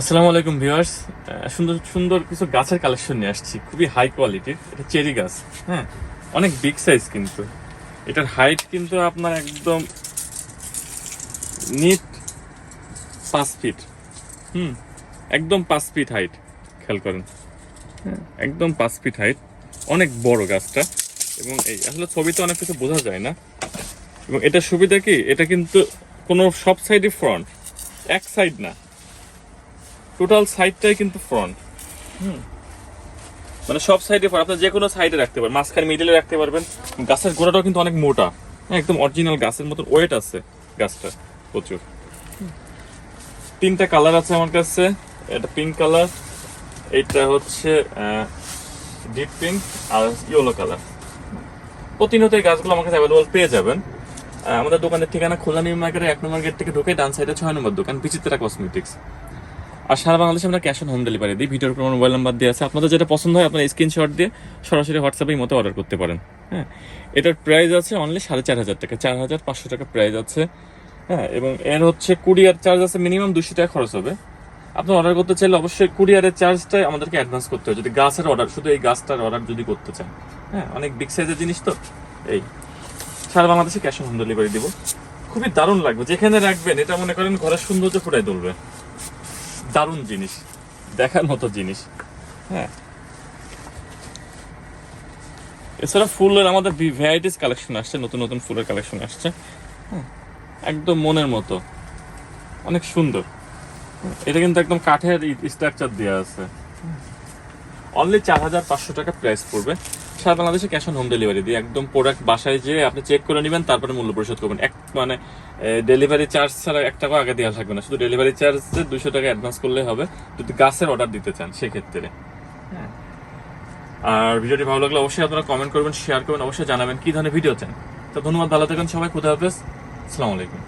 আসসালামু আলাইকুম ভিউয়ার্স। সুন্দর সুন্দর কিছু গাছের কালেকশন নিয়ে আসছি। খুবই হাই কোয়ালিটির এটা চেরি গাছ হ্যাঁ? অনেক বিগ সাইজ কিন্তু। এটার হাইট কিন্তু আপনার একদম নিট পাঁচ ফিট হুম? একদম পাঁচ ফিট হাইট খেয়াল করেন। হ্যাঁ একদম পাঁচ ফিট হাইট অনেক বড় গাছটা। এবং এই, আসলে ছবিতে অনেক কিছু বোঝা যায় না। এবং এটার সুবিধা কি? এটা কিন্তু কোনো সব সাইডে ফ্রন্ট এক সাইড না। টোটাল সাইডটাই কিন্তু ফ্রন্ট মানে সব সাইডে ফ্রন্ট আপনি যে কোনো সাইডে রাখতে পারবেন মাঝখানে মিডলে রাখতে পারবেন। গাছের গোড়াটাও কিন্তু অনেক মোটা। হ্যাঁ, একদম অরিজিনাল গাছের মতন ওয়েট আছে গাছটা প্রচুর। তিনটা কালার আছে আমার কাছে। এটা পিঙ্ক কালার এটা হচ্ছে ডিপ পিঙ্ক আর ইয়েলো কালার প্রতিনিয়ত এই গাছগুলো আমার কাছে অ্যাভেলেবল পেয়ে যাবেন। আমাদের দোকানের ঠিকানা খোলা নিউ মার্কেটের এক নম্বর গেট থেকে ঢুকে ডান সাইডে ছয় নম্বর দোকান বিচিত্রা কসমেটিক্স আর সারা বাংলাদেশে আমরা ক্যাশ অন হোম ডেলিভারি দিই। ভিডিওর আমার মোবাইল নাম্বার দিয়ে আছে। আপনাদের যেটা পছন্দ হয়, আপনার স্ক্রিনশট দিয়ে সরাসরি হোয়াটসঅ্যাপের মতো অর্ডার করতে পারেন। হ্যাঁ? এটার প্রাইস আছে অনলি সাড়ে চার হাজার টাকা। চার হাজার পাঁচশো টাকা প্রাইস আছে। হ্যাঁ? এবং এর হচ্ছে কুরিয়ার চার্জ আছে মিনিমাম দুশো টাকা খরচ হবে। আপনি অর্ডার করতে চাইলে অবশ্যই কুরিয়ারের চার্জটাই আমাদেরকে অ্যাডভান্স করতে হবে। যদি গাছের অর্ডার শুধু এই গাছটার অর্ডার যদি করতে চান। হ্যাঁ? অনেক বিগ সাইজের জিনিস তো। এই সারা বাংলাদেশে ক্যাশ অন হোম ডেলিভারি দিব। খুবই দারুণ লাগবে। যেখানে রাখবেন, এটা মনে করেন ঘরের সৌন্দর্য ফুটাই তুলবে। দারুণ জিনিস দেখার মতো জিনিস। হ্যাঁ। এছাড়া ফুলের আমাদের ভ্যারাইটিস কালেকশন আসছে নতুন নতুন ফুলের কালেকশন আসছে। হ্যাঁ, একদম মনের মতো। অনেক সুন্দর। এটা কিন্তু একদম কাঠের স্ট্রাকচার দেওয়া আছে। অনলি চার হাজার পাঁচশো টাকা প্রাইস পড়বে। সারা বাংলাদেশে ক্যাশ অন হোম ডেলিভারি দিয়ে একদম প্রোডাক্ট বাসায় যেয়ে আপনি চেক করে নেবেন তারপরে মূল্য পরিশোধ করবেন। এক মানে ডেলিভারি চার্জ ছাড়া এক টাকা আগে দেওয়া থাকবে না। শুধু ডেলিভারি চার্জ দুশো টাকা অ্যাডভান্স করলে হবে যদি গাছের অর্ডার দিতে চান সেক্ষেত্রে। হ্যাঁ। আর ভিডিওটি ভালো লাগলে অবশ্যই আপনারা কমেন্ট করবেন শেয়ার করবেন অবশ্যই জানাবেন কি ধরনের ভিডিও চান। তো ধন্যবাদ ভালো থাকেন সবাই খুদা হাফেজ আসসালামু আলাইকুম।